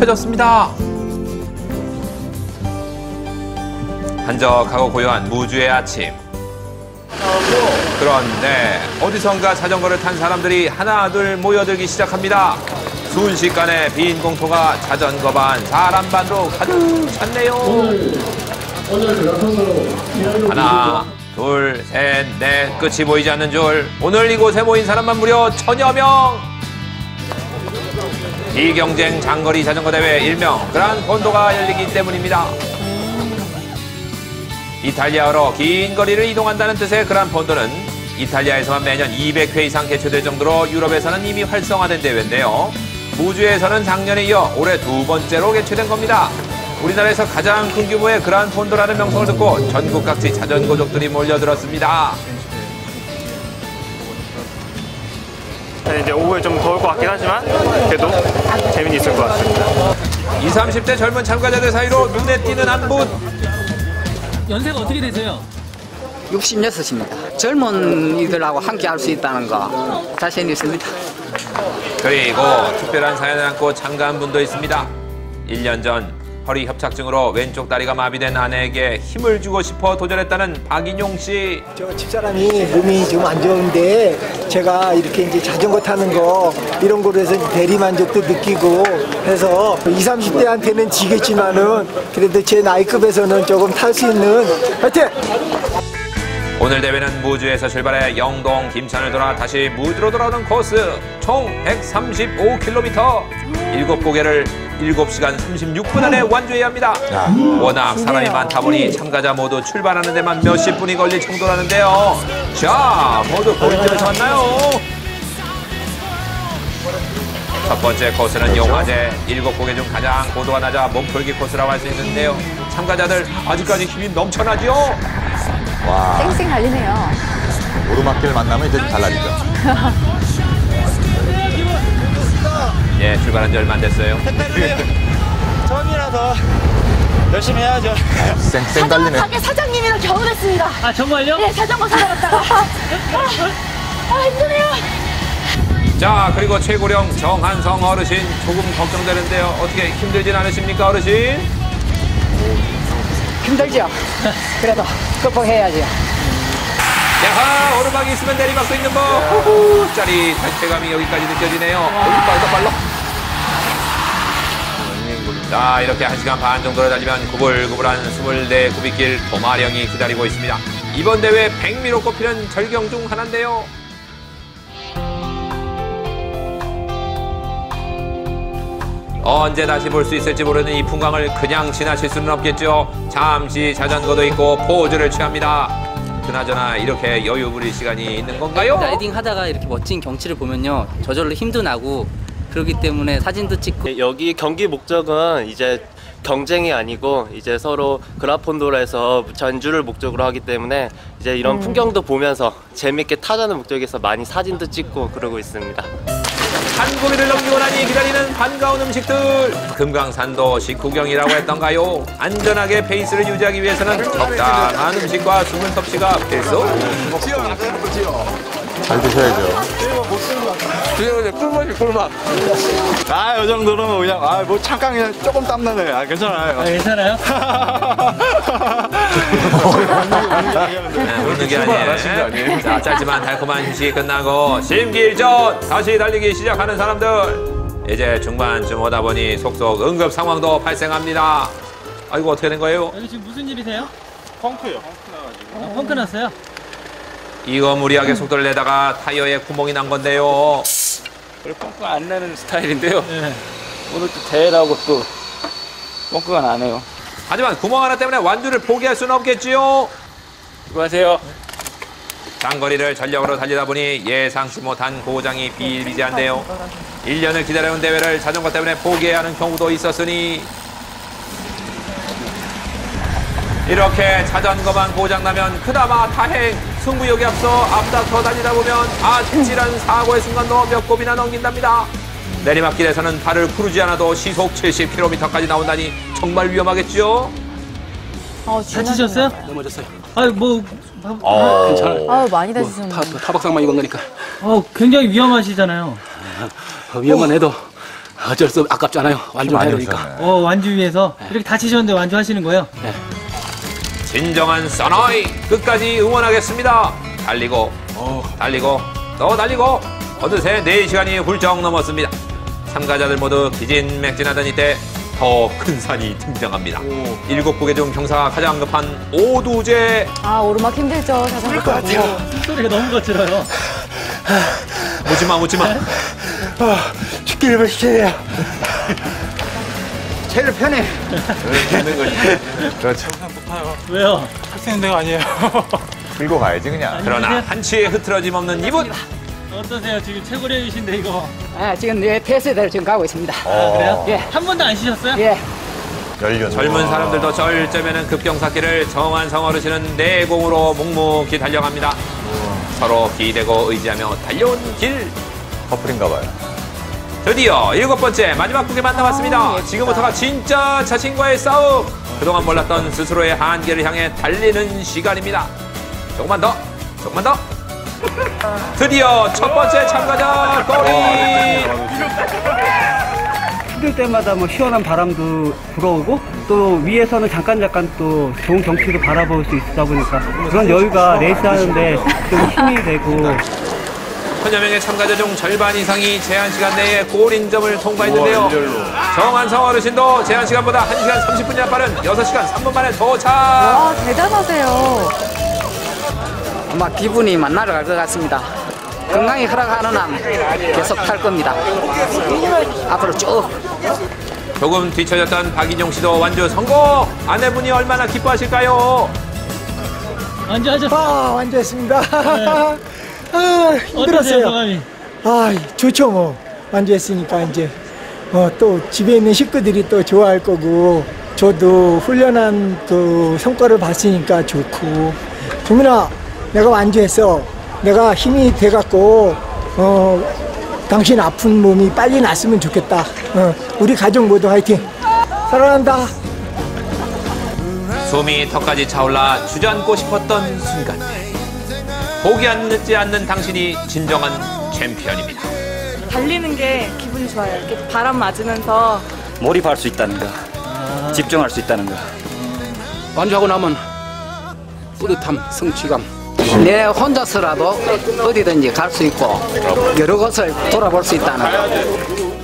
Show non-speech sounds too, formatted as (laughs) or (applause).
켜졌습니다. 한적하고 고요한 무주의 아침. 그런데 어디선가 자전거를 탄 사람들이 하나 둘 모여들기 시작합니다. 순식간에 빈 공터가 자전거 반, 사람 반으로 가득 찼네요. 하나, 둘, 셋, 넷, 끝이 보이지 않는 줄. 오늘 이곳에 모인 사람만 무려 천여 명. 이 경쟁 장거리 자전거 대회 일명 그란 폰도가 열리기 때문입니다. 이탈리아어로 긴 거리를 이동한다는 뜻의 그란 폰도는 이탈리아에서만 매년 200회 이상 개최될 정도로 유럽에서는 이미 활성화된 대회인데요. 무주에서는 작년에 이어 올해 두 번째로 개최된 겁니다. 우리나라에서 가장 큰 규모의 그란 폰도라는 명성을 듣고 전국 각지 자전거족들이 몰려들었습니다. 네, 이제 오후에 좀 더울 것 같긴 하지만 그래도 재미는 있을 것 같습니다. 20, 30대 젊은 참가자들 사이로 눈에 띄는 한 분. 연세가 어떻게 되세요? 66입니다. 젊은 이들하고 함께 할 수 있다는 거 자신 있습니다. 그리고 특별한 사연을 안고 참가한 분도 있습니다. 1년 전 허리 협착증으로 왼쪽 다리가 마비된 아내에게 힘을 주고 싶어 도전했다는 박인용 씨. 저 집사람이 몸이 좀 안 좋은데 제가 이렇게 이제 자전거 타는 거 이런 거로 해서 대리 만족도 느끼고 해서 20, 30대한테는 지겠지만은 그래도 제 나이급에서는 조금 탈 수 있는 하여튼 오늘 대회는 무주에서 출발해 영동, 김천을 돌아 다시 무주로 돌아오는 코스 총 135km. 일곱 고개를 7시간 36분 안에 완주해야 합니다. 워낙 사람이 많다 보니 참가자 모두 출발하는 데만 몇십 분이 걸릴 정도라는데요. 자, 모두 포인트를 잡았나요? 첫 번째 코스는 용화제. 일곱 고개 중 가장 고도가 낮아 몸풀기 코스라고 할 수 있는데요. 참가자들 아직까지 힘이 넘쳐나죠? 쌩쌩 달리네요. 오르막길 만나면 이제 달라지죠. (laughs) 출발한 지 얼마 안 됐어요. (laughs) 처음이라서 열심히 해야죠. 쌩쌩 달리네. 가게 사장님이랑 결혼했습니다. 아 정말요? 네, 자전거 사러 갔다가. (laughs) 아, 아, 힘드네요. 자, 그리고 최고령 정한성 어르신 조금 걱정되는데요. 어떻게 힘들진 않으십니까, 어르신? 힘들죠? 그래도 극복해야죠. 야하, 오르막이 있으면 내리막도 있는 법. 짜릿한 쾌감이 여기까지 느껴지네요. 빨라, 빨라. 자, 이렇게 한시간 반 정도를 달리면 구불구불한 24 구빗길 도마령이 기다리고 있습니다. 이번 대회 백미로 꼽히는 절경 중 하나인데요. 언제 다시 볼 수 있을지 모르는 이 풍광을 그냥 지나칠 수는 없겠죠. 잠시 자전거도 있고 포즈를 취합니다. 그나저나 이렇게 여유 부릴 시간이 있는 건가요? 라이딩 하다가 이렇게 멋진 경치를 보면요 저절로 힘도 나고 그렇기 때문에 사진도 찍고 네, 여기 경기 목적은 이제 경쟁이 아니고 이제 서로 그라폰도라에서 전주를 목적으로 하기 때문에 이제 이런 풍경도 보면서 재밌게 타자는 목적에서 많이 사진도 찍고 그러고 있습니다. 한 고비를 넘기고 나니 기다리는 반가운 음식들. 금강산도 식후경이라고 했던가요? 안전하게 페이스를 유지하기 위해서는 적당한 음식과 수분 섭취가 필수. 잘 드셔야죠. 꿀맛이 꿀맛. 아, 이 정도는 그냥, 아, 뭐, 잠깐 그냥 조금 땀나네. 아, 괜찮아요. 아, 괜찮아요? 네, 웃는 게 아니에요. 자, 짧지만 달콤한 휴식이 끝나고 심기일전 다시 달리기 시작하는 사람들. 이제 중반쯤 오다 보니 속속 응급 상황도 발생합니다. 아이고 어떻게 된 거예요? 여기 지금 무슨 일이세요? 펑크요. 어, 펑크 났어요? 이거 무리하게 속도를 내다가 타이어에 구멍이 난 건데요. 뻥크가 안 나는 스타일인데요. 네. 오늘 또 대회라고 또 뻥크가 나네요. 하지만 구멍 하나 때문에 완주를 포기할 수는 없겠지요. 수고하세요. 장거리를 전력으로 달리다 보니 예상치 못한 고장이 비일비재한데요. 1년을 기다려온 대회를 자전거 때문에 포기해야 하는 경우도 있었으니 이렇게 자전거만 고장나면 그나마 다행 승부욕이 앞서 앞다퉈 달리다 보면 아찔한 사고의 순간도 몇 곱이나 넘긴답니다. 내리막길에서는 발을 구르지 않아도 시속 70km까지 나온다니 정말 위험하겠죠? 어, 다치셨어요? 넘어졌어요. 아유 뭐 괜찮아요. 아유, 많이 다치셨네. 타, 타박상만 입은 거니까. 어, 굉장히 위험하시잖아요. 어, 위험만 해도 어쩔 수 없- 아깝잖아요. 완주 해야 되니까. 어, 완주 위해서 이렇게 다치셨는데 완주하시는 거예요? 진정한 사나이 끝까지 응원하겠습니다. 달리고 달리고 또 달리고 어느새 4시간이 훌쩍 넘었습니다. 참가자들 모두 기진맥진하던 이때 더 큰 산이 등장합니다. 일곱 곡의 중 경사가 가장 급한 오두제 아 오르막 힘들죠 자전거 타고. 소리가 너무 거칠어요. 묻지마 묻지마 죽기를 벌시켜야 제일 편해. 그렇죠. 왜요? 할수 데가 아니에요. (laughs) 들고 가야지 그냥. 그러나 한치의 흐트러짐 없는 이분 어떠세요? 지금 최고령이신데 이거. 아, 지금 예, 폐쇄대로 지금 가고 있습니다. 아, 그래요? 예. 한 번도 안 쉬셨어요? 예. 연륜. 젊은 사람들도 절제면은 급경사길을 정한 성 어르신은 내공으로 묵묵히 달려갑니다. 서로 기대고 의지하며 달려온 길 커플인가 봐요. 드디어 일곱 번째 마지막 구에만 남았습니다. 지금부터가 진짜 자신과의 싸움. 그동안 몰랐던 스스로의 한계를 향해 달리는 시간입니다. 조금만 더, 조금만 더. 드디어 첫 번째 참가자 꼬리. 힘들 때마다 뭐 시원한 바람도 불어오고 또 위에서는 잠깐 잠깐 또 좋은 경치도 바라볼 수 있다 보니까 그런 여유가 레이스 하는데 좀 힘이 되고 천여 명의 참가자 중 절반 이상이 제한 시간 내에 골 인점을 통과했는데요. 정한성 어르신도 제한 시간보다 1시간 30분이나 빠른 6시간 3분 만에 도착. 와 대단하세요. 아마 기분이 만나러 갈 것 같습니다. 건강이 허락하는 한 계속 탈 겁니다. 앞으로 쭉. 조금 뒤처졌던 박인용 씨도 완주 성공. 아내분이 얼마나 기뻐하실까요? 완주하죠. 아, 완주했습니다. (laughs) 아, 힘들었어요. 아, 좋죠, 뭐. 완주했으니까 이제 어, 또 집에 있는 식구들이 또 좋아할 거고 저도 훈련한 그 성과를 봤으니까 좋고 종민아, 내가 완주했어. 내가 힘이 돼갖고 어, 당신 아픈 몸이 빨리 낫으면 좋겠다. 어, 우리 가족 모두 화이팅. 사랑한다. 숨이 턱까지 차올라 주저앉고 싶었던 순간. 포기하지 않는 당신이 진정한 챔피언입니다. 달리는 게 기분이 좋아요. 이렇게 바람 맞으면서 몰입할 수 있다는 거. 집중할 수 있다는 거. 완주하고 나면 뿌듯함, 성취감. 내 혼자서라도 어디든지 갈 수 있고 여러 곳을 돌아볼 수 있다는 거.